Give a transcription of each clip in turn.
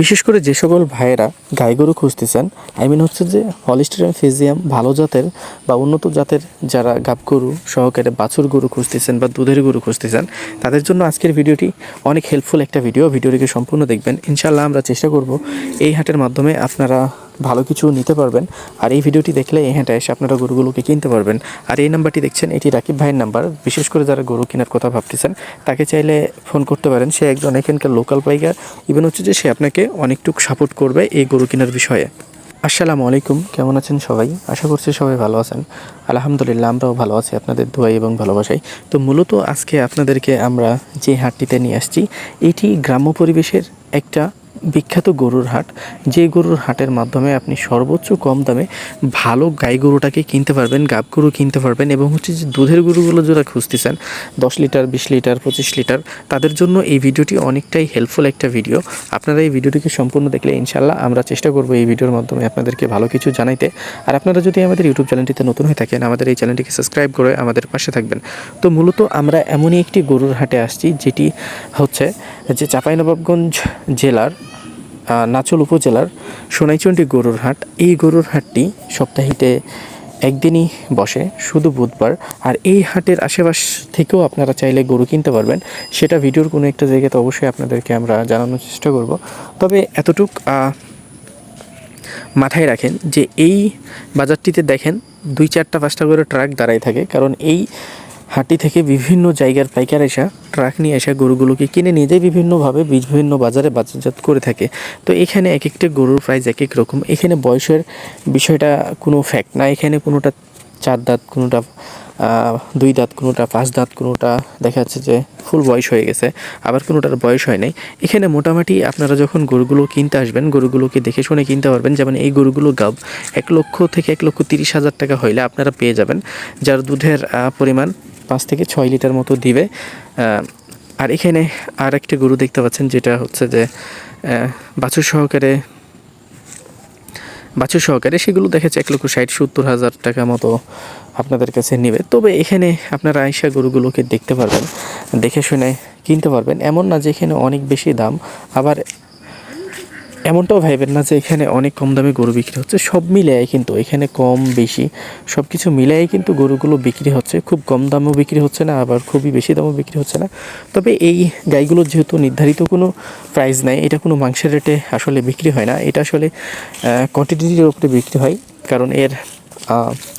বিশেষ করে যে সকল ভাইয়েরা গাই গরু খুঁজতেছেন আই মিন হচ্ছে যে হলিস্টেরিয়ান ফিজিয়াম ভালো জাতের বা উন্নত জাতের যারা গাব গরু সহকারে বাছুর গরু খুঁজতেছেন বা দুধের গরু খুঁজতেছেন, তাদের জন্য আজকের ভিডিওটি অনেক হেল্পফুল একটা ভিডিও ভিডিওটিকে সম্পূর্ণ দেখবেন। ইনশাল্লাহ আমরা চেষ্টা করব এই হাটের মাধ্যমে আপনারা ভালো কিছু নিতে পারবেন। আর এই ভিডিওটি দেখলে এই হাটে এসে আপনারা গরুগুলোকে কিনতে পারবেন। আর এই নাম্বারটি দেখছেন, এটি রাকিব ভাইয়ের নাম্বার। বিশেষ করে যারা গরু কেনার কথা ভাবতেছেন, তাকে চাইলে ফোন করতে পারেন। সে একজন এখানকার লোকাল পাইকার। ইভেন হচ্ছে যে সে আপনাকে অনেকটুকু সাপোর্ট করবে এই গরু কেনার বিষয়ে। আসসালামু আলাইকুম, কেমন আছেন সবাই? আশা করছি সবাই ভালো আছেন। আলহামদুলিল্লাহ, আমরাও ভালো আছি আপনাদের দোয়াই এবং ভালোবাসাই। তো মূলত আজকে আপনাদেরকে আমরা যে হাটটিতে নিয়ে আসছি, এটি গ্রাম্য পরিবেশের একটা বিখ্যাত গরুর হাট, যে গরুর হাটের মাধ্যমে আপনি সর্বোচ্চ কম দামে ভালো গাই গরুটাকে কিনতে পারবেন, গাব গরু কিনতে পারবেন এবং হচ্ছে যে দুধের গরুগুলো যারা খুঁজতেছেন, দশ লিটার, বিশ লিটার, পঁচিশ লিটার, তাদের জন্য এই ভিডিওটি অনেকটাই হেল্পফুল একটা ভিডিও আপনারা এই ভিডিওটিকে সম্পূর্ণ দেখলে ইনশাল্লাহ আমরা চেষ্টা করব এই ভিডিওর মাধ্যমে আপনাদেরকে ভালো কিছু জানাইতে। আর আপনারা যদি আমাদের ইউটিউব চ্যানেলটিতে নতুন হয়ে থাকেন, আমাদের এই চ্যানেলটিকে সাবস্ক্রাইব করে আমাদের পাশে থাকবেন। তো মূলত আমরা এমনই একটি গরুর হাটে আসছি, যেটি হচ্ছে যে চাঁপাইনবাবগঞ্জ জেলার নাচল উপজেলার সোনাইচন্ডী গরুর হাট। এই গরুর হাটটি সপ্তাহিতে একদিনই বসে, শুধু বুধবার। আর এই হাটের আশেপাশ থেকেও আপনারা চাইলে গরু কিনতে পারবেন। সেটা ভিডিওর কোনো একটা জায়গাতে অবশ্যই আপনাদেরকে আমরা জানানোর চেষ্টা করব। তবে এতটুক মাথায় রাখেন যে এই বাজারটিতে দেখেন দুই চারটা পাঁচটা করে ট্রাক দাঁড়াই থাকে। কারণ এই হাটি থেকে বিভিন্ন জায়গার পাইকার এসা ট্রাক নিয়ে এসে গরুগুলোকে কিনে নিয়ে যায়, বিভিন্নভাবে বিভিন্ন বাজারে বাজারজাত করে থাকে। তো এখানে এক একটা গরুর প্রাইস এক এক রকম। এখানে বয়সের বিষয়টা কোনো ফ্যাক্ট না। এখানে কোনোটা চার দাঁত, কোনোটা দুই দাঁত, কোনোটা পাঁচ দাঁত, কোনোটা দেখা যাচ্ছে যে ফুল বয়স হয়ে গেছে, আবার কোনোটার বয়স হয় নাই। এখানে মোটামুটি আপনারা যখন গরুগুলো কিনতে আসবেন, গরুগুলোকে দেখে শুনে কিনতে পারবেন, যেমন এই গরুগুলো গাব এক লক্ষ থেকে এক লক্ষ তিরিশ হাজার টাকা হইলে আপনারা পেয়ে যাবেন, যার দুধের পরিমাণ পাঁচ থেকে ছয় লিটার মতো দিবে। আর এখানে আর একটা গরু দেখতে পাচ্ছেন, যেটা হচ্ছে যে বাছুর সহকারে বাছুর সহকারে সেগুলো দেখেছে এক লক্ষ ষাট, সত্তর হাজার টাকা মতো আপনাদের কাছে নেবে। তবে এখানে আপনারা আইসা গরুগুলোকে দেখতে পারবেন, দেখে শুনে কিনতে পারবেন। এমন না যে এখানে অনেক বেশি দাম, আবার এমনটাও ভাইবেন না যে এখানে অনেক কম দামে গরু বিক্রি হচ্ছে, সব মিলিয়ে কিন্তু এখানে কম বেশি। সব কিছু মিলিয়ে কিন্তু গরুগুলো বিক্রি হচ্ছে, খুব কম দামেও বিক্রি হচ্ছে না, আবার খুবই বেশি দামও বিক্রি হচ্ছে না। তবে এই গাইগুলোর যেহেতু নির্ধারিত কোনো প্রাইস নাই, এটা কোনো মাংসের রেটে আসলে বিক্রি হয় না, এটা আসলে কোয়ান্টিটির উপরে বিক্রি হয়, কারণ এর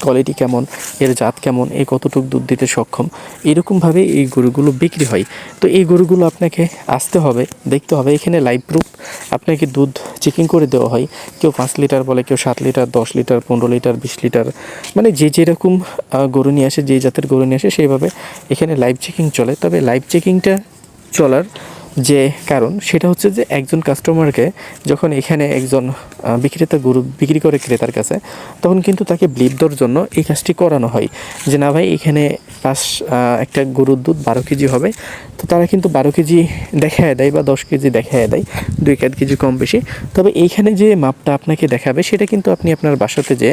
কোয়ালিটি কেমন, এর জাত কেমন, এ কতটুকু দুধ দিতে সক্ষম, এরকমভাবে এই গরুগুলো বিক্রি হয়। তো এই গরুগুলো আপনাকে আসতে হবে, দেখতে হবে, এখানে লাইভ প্রুফ আপনাকে দুধ চেকিং করে দেওয়া হয়। কেউ পাঁচ লিটার বলে, কেউ সাত লিটার, দশ লিটার, পনেরো লিটার, বিশ লিটার মানে যে যেরকম গরু নিয়ে আসে, যে জাতের গরু নিয়ে আসে, সেইভাবে এখানে লাইভ চেকিং চলে। তবে লাইভ চেকিংটা চলার যে কারণ সেটা হচ্ছে যে একজন কাস্টমারকে যখন এখানে একজন বিক্রেতা গরু বিক্রি করে ক্রেতার কাছে, তখন কিন্তু তাকে ব্লিপ দেওয়ার জন্য এই কাজটি করানো হয়। যে না ভাই, এখানে পাঁচ একটা গরুর দুধ বারো কেজি হবে। তো তারা কিন্তু বারো কেজি দেখায় দেয় বা দশ কেজি দেখায় দেয়, দুই এক কেজি কম বেশি। তবে এইখানে যে মাপটা আপনাকে দেখাবে, সেটা কিন্তু আপনি আপনার বাসাতে যে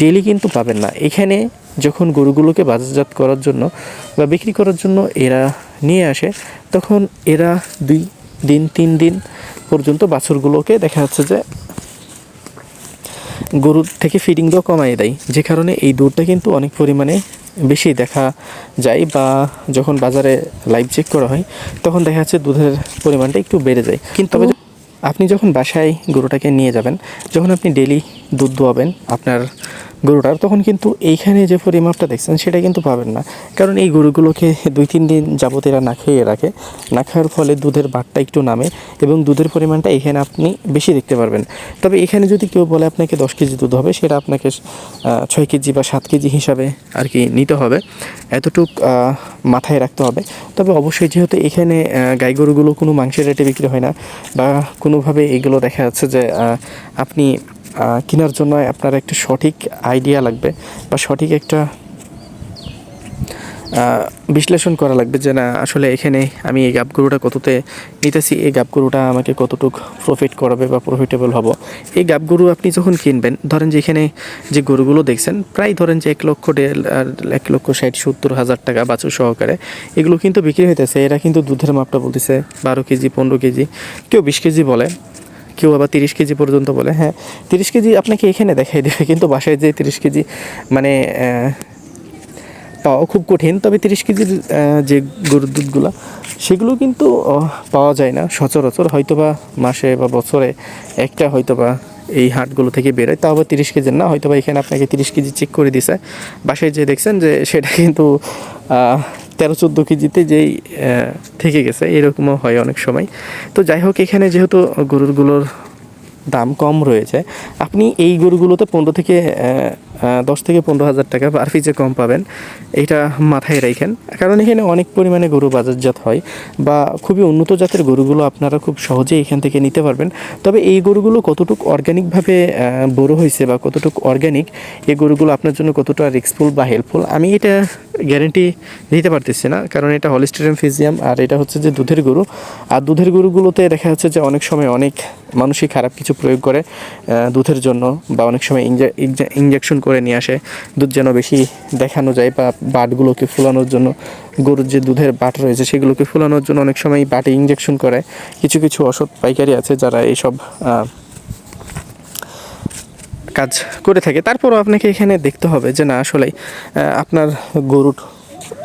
ডেলি কিন্তু পাবেন না। এখানে যখন গরুগুলোকে বাজারজাত করার জন্য বা বিক্রি করার জন্য এরা নিয়ে আসে তখন এরা দুই দিন তিন দিন পর্যন্ত বাছুরগুলোকে দেখা যাচ্ছে যে গরুর থেকে ফিডিং দেওয়া কমাই দেয়। যে কারণে এই দুধটা কিন্তু অনেক পরিমাণে বেশি দেখা যায় বা যখন বাজারে লাইভ চেক করা হয় তখন দেখা যাচ্ছে দুধের পরিমাণটা একটু বেড়ে যায়। কিন্তু তবে আপনি যখন বাসায় গরুটাকে নিয়ে যাবেন যখন আপনি ডেলি দুধ দোয়াবেন আপনার গরুটার, তখন কিন্তু এইখানে যে পরিমাপটা দেখছেন সেটা কিন্তু পাবেন না। কারণ এই গরুগুলোকে দুই তিন দিন যাবত এরা না খেয়ে রাখে। না খাওয়ার ফলে দুধের বাটটা একটু নামে এবং দুধের পরিমাণটা এখানে আপনি বেশি দেখতে পারবেন। তবে এখানে যদি কেউ বলে আপনাকে দশ কেজি দুধ হবে, সেটা আপনাকে ছয় কেজি বা সাত কেজি হিসাবে আর কি নিতে হবে। এতটুক মাথায় রাখতে হবে। তবে অবশ্যই যেহেতু এখানে গাই গরুগুলো কোনো মাংসের রেটে বিক্রি হয় না বা কোনোভাবে এগুলো দেখা যাচ্ছে যে আপনি কেনার জন্য আপনার একটা সঠিক আইডিয়া লাগবে বা সঠিক একটা বিশ্লেষণ করা লাগবে যে না, আসলে এখানে আমি এই গাব গরুটা কততে নিতেছি, এই গাব গরুটা আমাকে কতটুক প্রফিট করাবে বা প্রফিটেবল হব। এই গাবগরু আপনি যখন কিনবেন, ধরেন যে এখানে যে গরুগুলো দেখছেন, প্রায় ধরেন যে এক লক্ষ আর এক লক্ষ ষাট, সত্তর হাজার টাকা বাছুর সহকারে এগুলো কিন্তু বিক্রি হইতেছে। এরা কিন্তু দুধের মাপটা বলতেছে বারো কেজি, পনেরো কেজি, কেউ বিশ কেজি বলে। কেউ আবার তিরিশ কেজি পর্যন্ত বলে হ্যাঁ তিরিশ কেজি আপনাকে এখানে দেখাই দেবে, কিন্তু বাসায় যে তিরিশ কেজি মানে পাওয়া খুব কঠিন, তবে তিরিশ কেজির যে গরুর দুধগুলো, সেগুলো কিন্তু পাওয়া যায় না সচরাচর, হয়তোবা মাসে বা বছরে একটা হয়তোবা এই হাটগুলো থেকে বেরোয়, তাও আবার তিরিশ কেজির না, হয়তোবা এখানে আপনাকে তিরিশ কেজি চেক করে দিছে। বাসায় যে দেখছেন যে সেটা কিন্তু তেরো চোদ্দ কেজিতে যেই থেকে গেছে, এরকমও হয় অনেক সময়। তো যাই হোক, এখানে যেহেতু গরুরগুলোর দাম কম রয়েছে, আপনি এই গরুগুলোতে পনেরো থেকে দশ থেকে পনেরো হাজার টাকা পার পিসে কম পাবেন। এটা মাথায় রাখেন কারণ এখানে অনেক পরিমাণে গরু বাজারজাত হয় বা খুবই উন্নত জাতের গরুগুলো আপনারা খুব সহজেই এখান থেকে নিতে পারবেন। তবে এই গরুগুলো কতটুকু অর্গ্যানিকভাবে বড় হয়েছে বা কতটুকু অর্গ্যানিক এই গরুগুলো আপনার জন্য কতটা রিস্কফুল বা হেল্পফুল আমি এটা গ্যারেন্টি দিতে পারতেছি না। কারণ এটা হলিস্টেরিয়াম ফিজিয়াম আর এটা হচ্ছে যে দুধের গরু। আর দুধের গরুগুলোতে দেখা যাচ্ছে যে অনেক সময় অনেক মানুষই খারাপ কিছু প্রয়োগ করে দুধের জন্য বা অনেক সময় ইঞ্জেকশন করে নিয়ে আসে। দুধ যেন বেশি দেখানো যায় বা বাটগুলোকে ফুলানোর জন্য, গরুর যে দুধের বাট রয়েছে সেগুলোকে ফুলানোর জন্য অনেক সময় বাটে ইঞ্জেকশন করে। কিছু কিছু অসৎ পাইকারি আছে যারা এইসব কাজ করে থাকে। তারপরও আপনাকে এখানে দেখতে হবে যে না আসলে আপনার গরুর,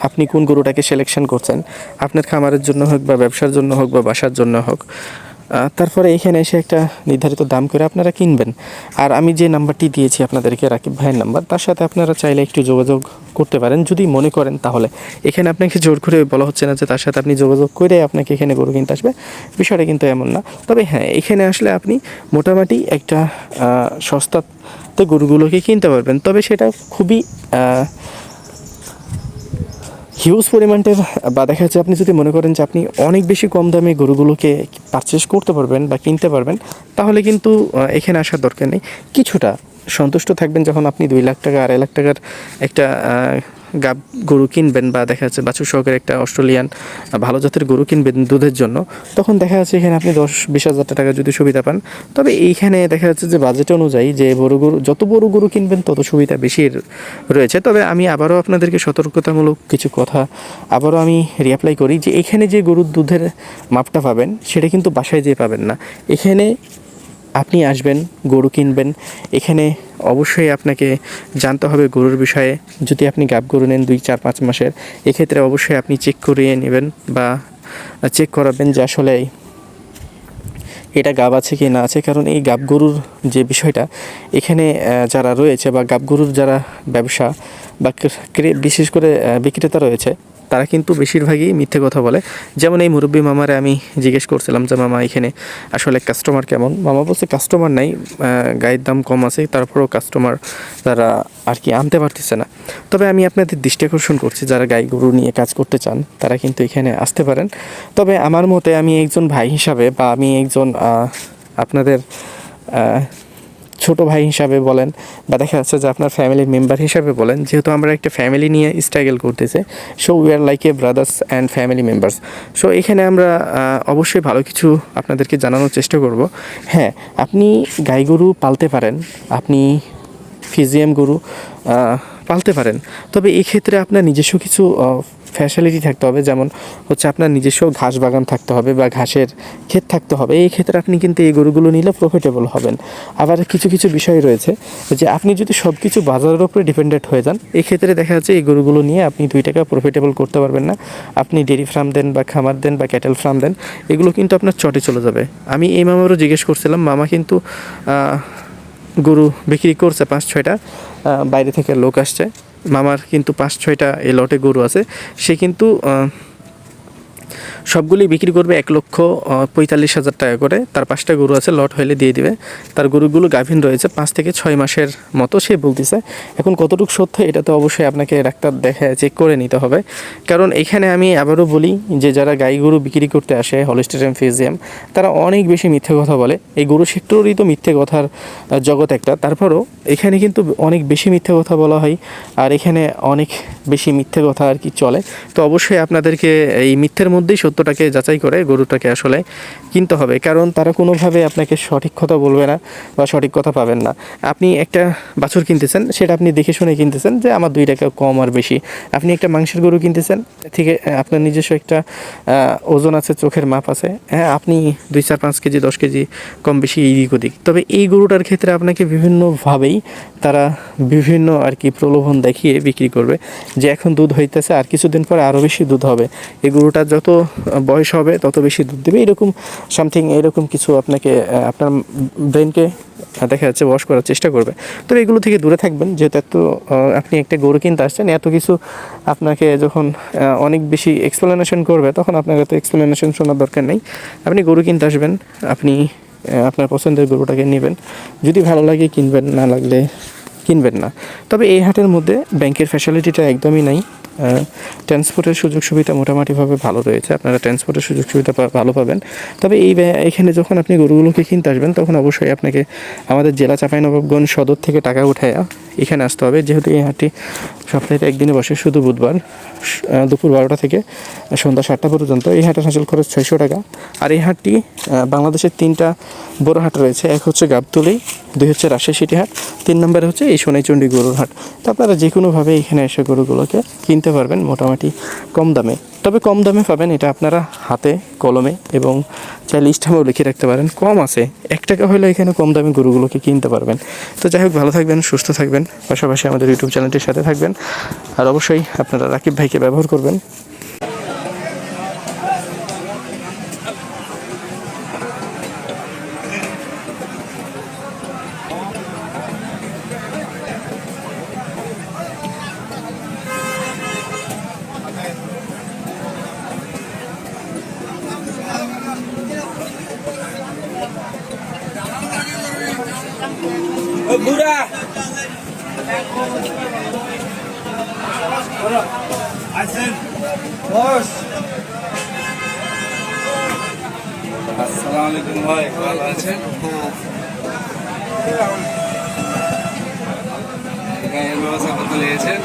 আপনি কোন গরুটাকে সিলেকশন করছেন? আপনার খামারের জন্য হোক বা ব্যবসার জন্য হোক বা বাসার জন্য হোক। তারপরে এখানে এসে একটা নির্ধারিত দাম করে আপনারা কিনবেন। আর আমি যে নাম্বারটি দিয়েছি আপনাদেরকে, রাকিব ভাইয়ের নাম্বার, তার সাথে আপনারা চাইলে একটু যোগাযোগ করতে পারেন। যদি মনে করেন তাহলে এখানে আপনাকে জোর করে বলা হচ্ছে না যে তার সাথে আপনি যোগাযোগ করে আপনাকে এখানে গরু কিনতে আসবে। বিষয়টা কিন্তু এমন না। তবে হ্যাঁ এখানে আসলে আপনি মোটামুটি একটা সস্তাতে গরুগুলোকে কিনতে পারবেন। তবে সেটা খুবই হিউজ পরিমাণের, বা দেখা যাচ্ছে আপনি যদি মনে করেন যে আপনি অনেক বেশি কম দামে গরুগুলোকে পারচেস করতে পারবেন বা কিনতে পারবেন, তাহলে কিন্তু এখানে আসার দরকার নেই। কিছুটা সন্তুষ্ট থাকবেন যখন আপনি দুই লাখ টাকা, আড়াই লাখ টাকার একটা গাব গরু কিনবেন বা দেখা যাচ্ছে বাছুর সহকারে একটা অস্ট্রেলিয়ান ভালো জাতের গরু কিনবেন দুধের জন্য, তখন দেখা যাচ্ছে এখানে আপনি দশ বিশ হাজার টাকা যদি সুবিধা পান। তবে এইখানে দেখা যাচ্ছে যে বাজেট অনুযায়ী যে বড় গরু, যত বড় গরু কিনবেন তত সুবিধা বেশি রয়েছে। তবে আমি আবারও আপনাদেরকে সতর্কতামূলক কিছু কথা আবারও আমি রিঅ্যাপ্লাই করি যে এখানে যে গরুর দুধের মাপটা পাবেন, সেটা কিন্তু বাসায় যেয়ে পাবেন না। এখানে আপনি আসবেন, গরু কিনবেন। এখানে অবশ্যই আপনাকে জানতে হবে গরুর বিষয়ে। যদি আপনি গাব গরু নেন দুই, চার, পাঁচ মাসের, এক্ষেত্রে অবশ্যই আপনি চেক করিয়ে নেবেন বা চেক করাবেন যে আসলে এটা গাব আছে কি না আছে? কারণ এই গাব গরুর যে বিষয়টা, এখানে যারা রয়েছে বা গাব গরুর যারা ব্যবসা বা বিশেষ করে বিক্রেতা রয়েছে, তারা কিন্তু বেশিরভাগই মিথ্যে কথা বলে। যেমন এই মুরব্বী মামারে আমি জিজ্ঞেস করছিলাম যে, মামা, এখানে আসলে কাস্টমার কেমন? মামা বলছে কাস্টমার নাই গায়ের দাম কম আছে, তারপরেও কাস্টমার তারা আর কি আনতে পারতেছে না। তবে আমি আপনাদের দৃষ্টি আকর্ষণ করছি, যারা গাই গরু নিয়ে কাজ করতে চান, তারা কিন্তু এখানে আসতে পারেন। তবে আমার মতে আমি একজন ভাই হিসাবে বা আমি একজন আপনাদের ছোট ভাই হিসাবে বলেন বা দেখা যাচ্ছে যে আপনার ফ্যামিলির মেম্বার হিসাবে বলেন, যেহেতু আমরা একটা ফ্যামিলি নিয়ে স্ট্রাগল করতেছে so we are like a brothers and family members so এখানে আমরা অবশ্যই ভালো কিছু আপনাদেরকে জানানোর চেষ্টা করব। হ্যাঁ আপনি গাই গরু পালতে পারেন, আপনি ফিজিএম গরু পালতে পারেন, তবে এক্ষেত্রে আপনার নিজস্ব কিছু ফ্যাসিলিটি থাকতে হবে, যেমন হচ্ছে আপনার নিজস্ব ঘাস বাগান থাকতে হবে বা ঘাসের ক্ষেত থাকতে হবে। এই ক্ষেত্রে আপনি কিন্তু এই গরুগুলো নিলে প্রফিটেবল হবেন। আবার কিছু কিছু বিষয় রয়েছে যে আপনি যদি সব কিছু বাজারের উপরে ডিপেন্ডেন্ট হয়ে যান, এই ক্ষেত্রে দেখা যাচ্ছে এই গরুগুলো নিয়ে আপনি দুই টাকা প্রফিটেবল করতে পারবেন না। আপনি ডেরি ফার্ম দেন বা খামার দেন বা ক্যাটেল ফার্ম দেন, এগুলো কিন্তু আপনার চটে চলে যাবে। আমি এই মামারও জিজ্ঞেস করছিলাম, মামা কিন্তু গরু বিক্রি করছে পাঁচ, ছয়টা বাইরে থেকে লোক আসছে। মামার কিন্তু পাঁচ ছয়টা এই লটে গরু আছে সে কিন্তু সবগুলি বিক্রি করবে এক লক্ষ পঁয়তাল্লিশ হাজার টাকা করে। তার পাঁচটা গরু আছে, লট হইলে দিয়ে দিবে। তার গরুগুলো গাভিন রয়েছে, পাঁচ থেকে ছয় মাসের মতো সে বলতেছে। এখন কতটুকু সত্য, এটা তো অবশ্যই আপনাকে ডাক্তার দেখে চেক করে নিতে হবে। কারণ এখানে আমি আবারও বলি যে, যারা গাই গরু বিক্রি করতে আসে হলিস্টেরিয়াম ফিজিয়াম তারা অনেক বেশি মিথ্যে কথা বলে। এই গরু সেক্টরই তো মিথ্যে কথার জগৎ একটা। তারপরও এখানে কিন্তু অনেক বেশি মিথ্যে কথা বলা হয়, আর এখানে অনেক বেশি মিথ্যে কথা আর কি চলে। তো অবশ্যই আপনাদেরকে এই মিথ্যের মধ্যে মধ্যেই সত্যটাকে যাচাই করে গরুটাকে আসলে কিনতে হবে। কারণ তারা কোনোভাবে আপনাকে সঠিক কথা বলবে না বা সঠিক কথা পাবেন না। আপনি একটা বাছুর কিনতেছেন, সেটা আপনি দেখে শুনে কিনতেছেন যে আমার দুই টাকা কম আর বেশি। আপনি একটা মাংসের গরু কিনতেছেন থেকে আপনার নিজস্ব একটা ওজন আছে, চোখের মাপ আছে হ্যাঁ আপনি দুই, চার, পাঁচ কেজি, দশ কেজি কম বেশি এইদিক ওদিক। তবে এই গরুটার ক্ষেত্রে আপনাকে বিভিন্নভাবেই তারা বিভিন্ন আর কি প্রলোভন দেখিয়ে বিক্রি করবে যে এখন দুধ হইতেছে, আর কিছুদিন পরে আরও বেশি দুধ হবে। এই গরুটার যত বয়স হবে, তত বেশি দুধ দেবে। এরকম সামথিং এরকম কিছু আপনাকে আপনার ব্রেনকে দেখা যাচ্ছে ওয়াশ করার চেষ্টা করবে। তো এগুলো থেকে দূরে থাকবেন, যেহেতু এত আপনি একটা গরু কিনতে আসছেন, এত কিছু আপনাকে যখন অনেক বেশি এক্সপ্লেনেশন করবে, তখন আপনার তো এক্সপ্লেনেশন শোনার দরকার নেই। আপনি গরু কিনতে আসবেন, আপনি আপনার পছন্দের গরুটাকে নেবেন। যদি ভালো লাগে কিনবেন, না লাগলে কিনবেন না। তবে এই হাটের মধ্যে ব্যাংকের ফ্যাসিলিটিটা একদমই নাই। ট্রান্সপোর্টের সুযোগ সুবিধা মোটামুটিভাবে ভালো রয়েছে। আপনারা ট্রান্সপোর্টের সুযোগ সুবিধা ভালো পাবেন। তবে এই এখানে যখন আপনি গরুগুলোকে কিনতে আসবেন, তখন অবশ্যই আপনাকে আমাদের জেলা চাপাইনবাবগঞ্জ সদর থেকে টাকা উঠায়া এখানে আসতে হবে। যেহেতু এই হাটটি সপ্তাহে একদিনে বসে শুধু বুধবার দুপুর বারোটা থেকে সন্ধ্যা সাতটা পর্যন্ত। এই হাটের হাসিল খরচ ছয়শো টাকা। আর এই হাটটি বাংলাদেশের তিনটা বড় হাট রয়েছে। এক হচ্ছে গাবতলি, দুই হচ্ছে রাজশাহী সিটি হাট, তিন নম্বরে হচ্ছে এই সোনাইচণ্ডী গরুর হাট। তো আপনারা যে কোনোভাবে এখানে এসে গরুগুলোকে কিনতে পারবেন মোটামুটি কম দামে। তবে কম দামে পাবেন, এটা আপনারা হাতে, কলমে এবং চাইলে স্টামেও লিখে রাখতে পারেন। কম আছে, এক টাকা হলে এখানে কম দামে গরুগুলোকে কিনতে পারবেন। তো যাই হোক, ভালো থাকবেন, সুস্থ থাকবেন, পাশাপাশি আমাদের ইউটিউব চ্যানেলটির সাথে থাকবেন। আর অবশ্যই আপনারা রাকিব ভাইকে ব্যবহার করবেন। বুড়া। আলাইকুম ভাই ভালো আছেন? গায়ের ব্যবস্থা কত লেগেছেন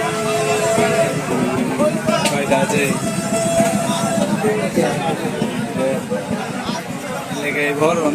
আছে? লেগে ভরুন